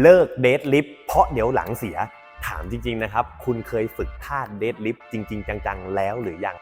เลิกเดทลิฟต์เพราะเดี๋ยวหลังเสียถามจริง ๆ นะครับ คุณเคยฝึกท่าเดทลิฟต์จริง ๆ จัง ๆ แล้วหรือยัง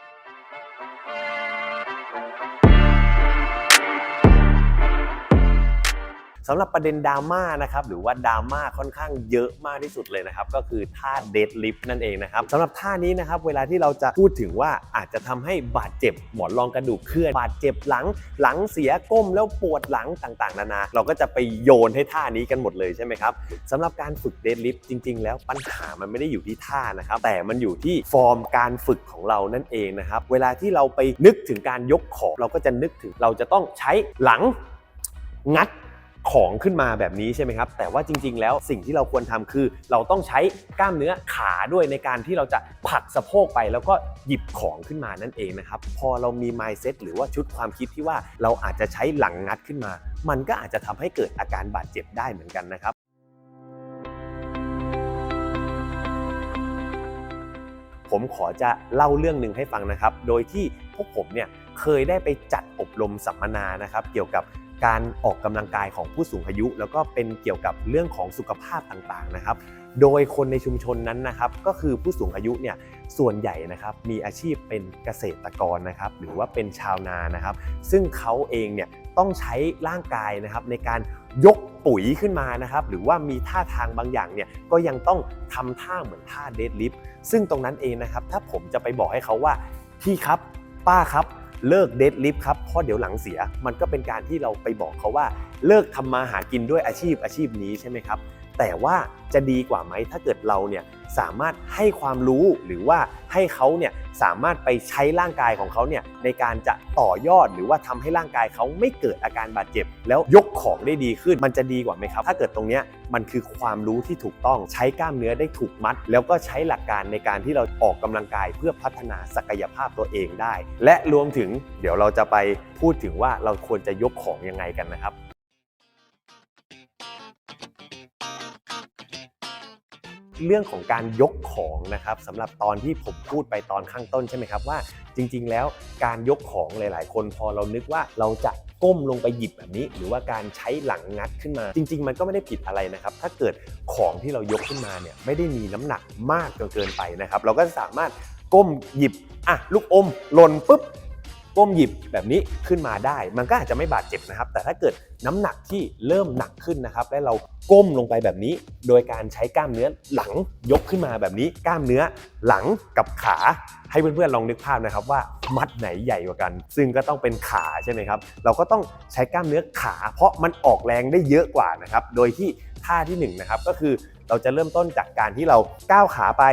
สำหรับประเด็นดราม่านะครับหรือว่าดราม่าค่อนข้างเยอะมากที่สุดเลยนะครับก็คือท่าเดดลิฟต์นั่นเองนะครับสำหรับท่านี้นะครับเวลาที่เราจะพูดถึงว่าอาจจะทำให้บาดเจ็บหมอนรองกระดูกเคลื่อนบาดเจ็บหลังหลังเสียก้มแล้วปวดหลังต่างๆ นานา เราก็จะไปโยนให้ท่านี้กันหมดเลยใช่ไหมครับสำหรับการฝึกเดดลิฟต์จริง ๆ แล้วปัญหามันไม่ได้อยู่ที่ท่านะครับแต่มันอยู่ที่ฟอร์มการฝึกของเรานั่นเองนะครับเวลาที่เราไปนึกถึงการยกของเราก็จะนึกถึงเราจะต้องใช้หลังงัด ของขึ้นมาแบบนี้ใช่ไหมครับ แต่ว่าจริง ๆ แล้วสิ่งที่เราควรทำคือ เราต้องใช้กล้ามเนื้อขาด้วยในการที่เราจะผลักสะโพกไปแล้วก็หยิบของขึ้นมานั่นเองนะครับ พอเรามี mindset หรือว่าชุดความคิดที่ว่าเราอาจจะใช้หลังงัดขึ้นมา มันก็อาจจะทำให้เกิดอาการบาดเจ็บได้เหมือนกันนะครับผมขอจะเล่าเรื่องหนึ่งให้ฟังนะครับ โดยที่พวกผมเนี่ยเคยได้ไปจัดอบรมสัมมนานะครับ เกี่ยวกับ การออกกำลังกายของผู้สูงอายุ แล้วก็เป็นเกี่ยวกับเรื่องของสุขภาพต่างๆนะครับ โดยคนในชุมชนนั้นนะครับก็คือผู้สูงอายุเนี่ยส่วนใหญ่นะครับมีอาชีพเป็นเกษตรกรนะครับหรือว่าเป็นชาวนานะครับ ซึ่งเขาเองเนี่ยต้องใช้ร่างกายนะครับในการยกปุ๋ยขึ้นมานะครับหรือว่ามีท่าทางบางอย่างเนี่ยก็ยังต้องทำท่าเหมือนท่าเดดลิฟต์ซึ่งตรงนั้นเองนะครับถ้าผมจะไปบอกให้เขาว่าพี่ครับป้าครับ เลิกเดดลิฟต์ครับเพราะเดี๋ยวหลังเสีย มันก็เป็นการที่เราไปบอกเขาว่าเลิกทำมาหากินด้วยอาชีพอาชีพนี้ใช่ไหมครับ แต่ว่าจะดีกว่าไหมถ้าเกิดเราเนี่ยสามารถให้ความรู้หรือว่าให้เขาเนี่ยสามารถไปใช้ร่างกายของเขาเนี่ยในการจะต่อยอดหรือว่าทำให้ร่างกายเขาไม่เกิดอาการบาดเจ็บ แล้วยกของได้ดีขึ้นมันจะดีกว่าไหมครับ ถ้าเกิดตรงเนี้ยมันคือความรู้ที่ถูกต้องใช้กล้ามเนื้อได้ถูกมัด แล้วก็ใช้หลักการในการที่เราออกกำลังกายเพื่อพัฒนาศักยภาพตัวเองได้ และรวมถึงเดี๋ยวเราจะไปพูดถึงว่าเราควรจะยกของยังไงกันนะครับ เรื่องของการยกของนะครับสำหรับตอนที่ผมพูดไปตอนข้างต้นใช่ไหมครับว่า จริง ๆ แล้วการยกของหลาย ๆ คนพอเรานึกว่าเราจะก้มลงไปหยิบแบบนี้ หรือว่าการใช้หลังงัดขึ้นมา จริง ๆ มันก็ไม่ได้ผิดอะไรนะครับ ถ้าเกิดของที่เรายกขึ้นมาเนี่ยไม่ได้มีน้ำหนักมากจนเกินไปนะครับ เราก็สามารถก้มหยิบอะลูกอมหล่นปุ๊บ ก้มหยิบแบบนี้ขึ้นมาได้ มันก็อาจจะไม่บาดเจ็บนะครับ แต่ถ้าเกิดน้ำหนักที่เริ่มหนักขึ้นนะครับ และเราก้มลงไปแบบนี้ โดยการใช้กล้ามเนื้อหลังยกขึ้นมาแบบนี้ กล้ามเนื้อหลังกับขาให้เพื่อนๆลองนึกภาพนะครับว่ามัดไหนใหญ่กว่ากัน ซึ่งก็ต้องเป็นขาใช่ไหมครับ เราก็ต้องใช้กล้ามเนื้อขา เพราะมันออกแรงได้เยอะกว่านะครับ โดยที่ท่าที่หนึ่งนะครับก็คือเราจะเริ่มต้นจากการที่เราก้าวขาไป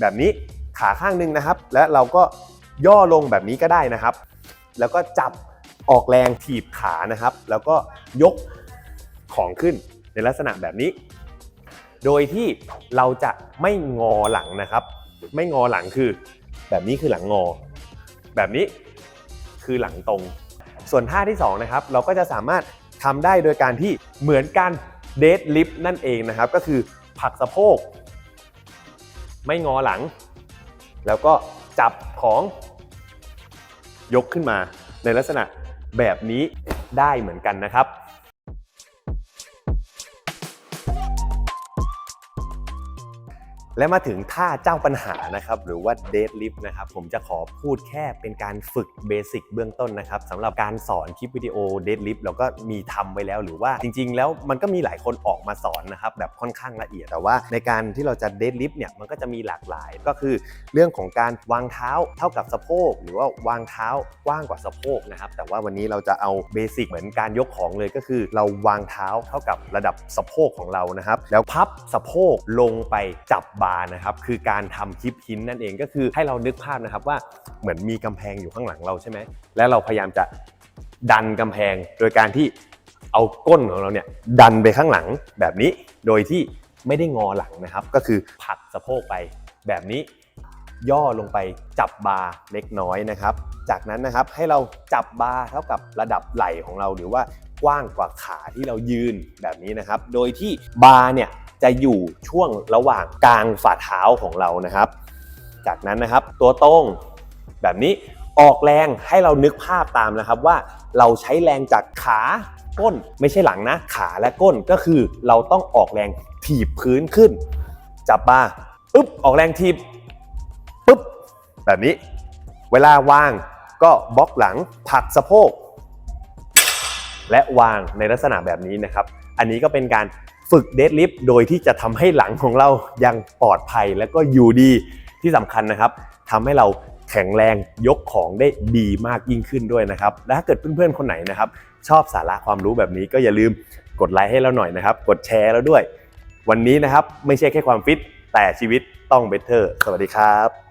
แบบนี้ขาข้างหนึ่งนะครับ และเราก็ย่อลงแบบนี้ก็ได้นะครับ แล้วก็จับออกแรงถีบขานะครับ แล้วก็ยกของขึ้นในลักษณะแบบนี้ โดยที่เราจะไม่งอหลังนะครับ ไม่งอหลังคือ แบบนี้คือหลังงอ แบบนี้คือหลังตรง ส่วนท่าที่สองนะครับเราก็จะสามารถทำได้โดยการที่เหมือนการเดดลิฟต์นั่นเองนะครับ ก็คือผลักสะโพก ไม่งอหลัง แล้วก็จับของ ยกขึ้นมาในลักษณะแบบนี้ได้เหมือนกันนะครับ และมาถึงท่าเจ้าปัญหานะครับหรือว่าเดดลิฟต์นะครับผมจะขอพูดแค่เป็นการฝึกเบสิกเบื้องต้นนะครับสำหรับการสอนคลิปวิดีโอเดดลิฟต์เราก็มีทำไว้แล้ว หรือว่าจริง ๆ แล้วมันก็มีหลายคนออกมาสอนนะครับแบบค่อนข้างละเอียดแต่ว่าในการที่เราจะเดดลิฟต์เนี่ยมันก็จะมีหลากหลายก็คือ เรื่องของการวางเท้าเท่ากับสะโพก หรือว่าวางเท้ากว้างกว่าสะโพกนะครับแต่ว่าวันนี้เราจะเอาเบสิกเหมือนการยกของเลยก็คือ เราวางเท้าเท่ากับระดับสะโพกของเรานะครับแล้วพับสะโพกลงไปจับบาร์นะครับคือการทำฮิปฮินนั่นเองก็คือให้เรานึกภาพนะครับว่าเหมือนมีกำแพงอยู่ข้างหลังเราใช่ไหมและเราพยายามจะดันกำแพงโดยการที่เอาก้นของเราเนี่ยดันไปข้างหลังแบบนี้ โดยที่ไม่ได้งอหลังนะครับ ก็คือผลักสะโพกไปแบบนี้ย่อลงไปจับบาร์เล็กน้อยนะครับ จากนั้นนะครับให้เราจับบาร์เท่ากับระดับไหล่ของเราหรือว่ากว้างกว่าขาที่เรายืนแบบนี้นะครับ โดยที่บาร์เนี่ย จะอยู่ช่วงระหว่างกลางฝ่าเท้าของเรานะครับ จากนั้นนะครับตัวตรงแบบนี้ออกแรงให้เรานึกภาพตามนะครับว่าเราใช้แรงจากขาก้นไม่ใช่หลังนะ ขาและก้นก็คือเราต้องออกแรงถีบพื้นขึ้น จับมาปึ๊บออกแรงถีบปึ๊บแบบนี้ เวลาวางก็บล็อกหลังผลักสะโพก และวางในลักษณะแบบนี้นะครับ อันนี้ก็เป็นการ ฝึกเดดลิฟต์โดยที่จะทำให้หลังของเรายังปลอดภัยและก็อยู่ดีที่สำคัญนะครับทำให้เราแข็งแรงยกของได้ดีมากยิ่งขึ้นด้วยนะครับ และถ้าเกิดเพื่อนๆคนไหนนะครับ ชอบสาระความรู้แบบนี้ก็อย่าลืมกดไลค์ให้เราหน่อยนะครับ กดแชร์แล้วด้วย วันนี้นะครับไม่ใช่แค่ความฟิตแต่ชีวิตต้องเบเตอร์ สวัสดีครับ